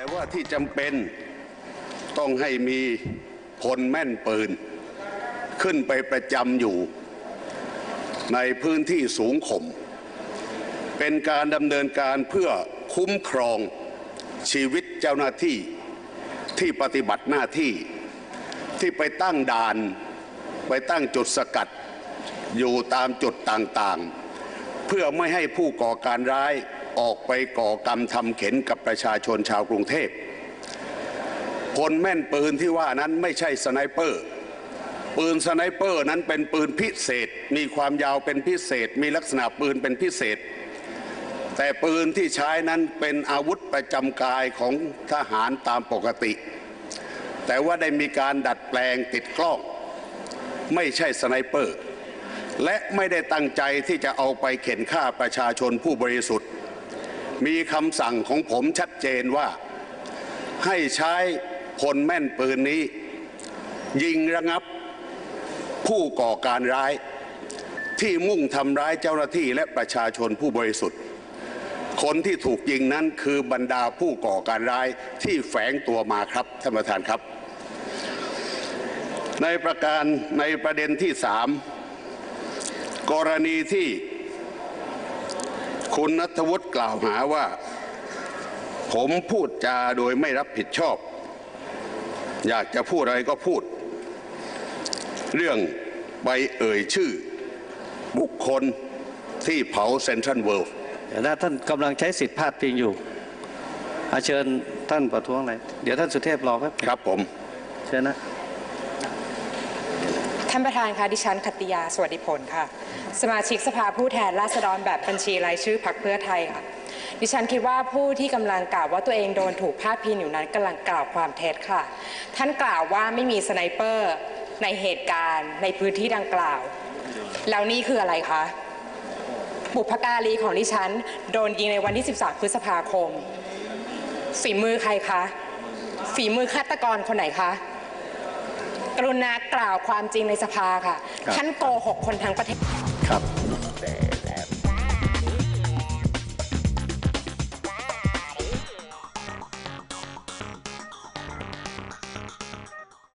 แต่ว่าที่จำเป็นต้องให้มีพลแม่นปืน ขึ้นไปประจำอยู่ ในพื้นที่สูงข่มเป็นการดำเนินการเพื่อคุ้มครองชีวิตเจ้าหน้าที่ที่ปฏิบัติหน้าที่ที่ไปตั้งด่าน ไปตั้งจุดสกัด อยู่ตามจุดต่างๆ เพื่อไม่ให้ผู้ก่อการร้าย ออกไปก่อกรรมทำเข็นกับประชาชนชาวกรุงเทพพลแม่นปืนที่ว่านั้นไม่ใช่สไนเปอร์ ปืนสไนเปอร์นั้นเป็นปืนพิเศษ มีความยาวเป็นพิเศษ มีลักษณะปืนเป็นพิเศษ แต่ปืนที่ใช้นั้นเป็นอาวุธประจำกายของทหารตามปกติ แต่ว่าได้มีการดัดแปลงติดกล้อง ไม่ใช่สไนเปอร์และไม่ได้ตั้งใจที่จะเอาไปเข็นฆ่าประชาชนผู้บริสุทธิ์ มีคำสั่งของผมชัดเจนว่า ให้ใช้พลแม่นปืนนี้ ยิงระงับผู้ก่อการร้าย ที่มุ่งทำร้ายเจ้าหน้าที่และประชาชนผู้บริสุทธิ์ คนที่ถูกยิงนั้นคือบรรดาผู้ก่อการร้ายที่แฝงตัวมาครับท่านประธานครับ ในประการในประเด็นที่สามกรณีที่ คุณนัทวุฒิกล่าวหาว่า ผมพูดจาโดยไม่รับผิดชอบ อยากจะพูดอะไรก็พูด เรื่องไปเอ่ยชื่อ บุคคลที่เผาเซ็นทรัลเวิลด์เดี๋ยวนะท่านกำลังใช้สิทธิ์พาดพิงอยู่อาเชิญท่านประท้วงอะไร เดี๋ยวท่านสุเทพรอแป๊บครับผม เชิญนะ ท่านประธานคะดิฉันขัตติยาสวัสดิผลค่ะ สมาชิกสภาผู้แทนราษฎรแบบบัญชีรายชื่อพรรคเพื่อไทยค่ะดิฉันคิดว่าผู้ที่กำลังกล่าวว่าตัวเองโดนถูกพาดพิงอยู่นั้นกำลังกล่าวความเท็จค่ะ ท่านกล่าวว่าไม่มีสไนเปอร์ในเหตุการณ์ ในพื้นที่ดังกล่าว แล้วนี่คืออะไรคะบุพการีของดิฉัน โดนยิงในวันที่ 13 พฤษภาคม ฝีมือใครคะ ฝีมือฆาตกรคนไหนคะ รุณากล่าวความจริงในสภาค่ะครับท่านโกหกคนทั้งประเทศ ครับแต่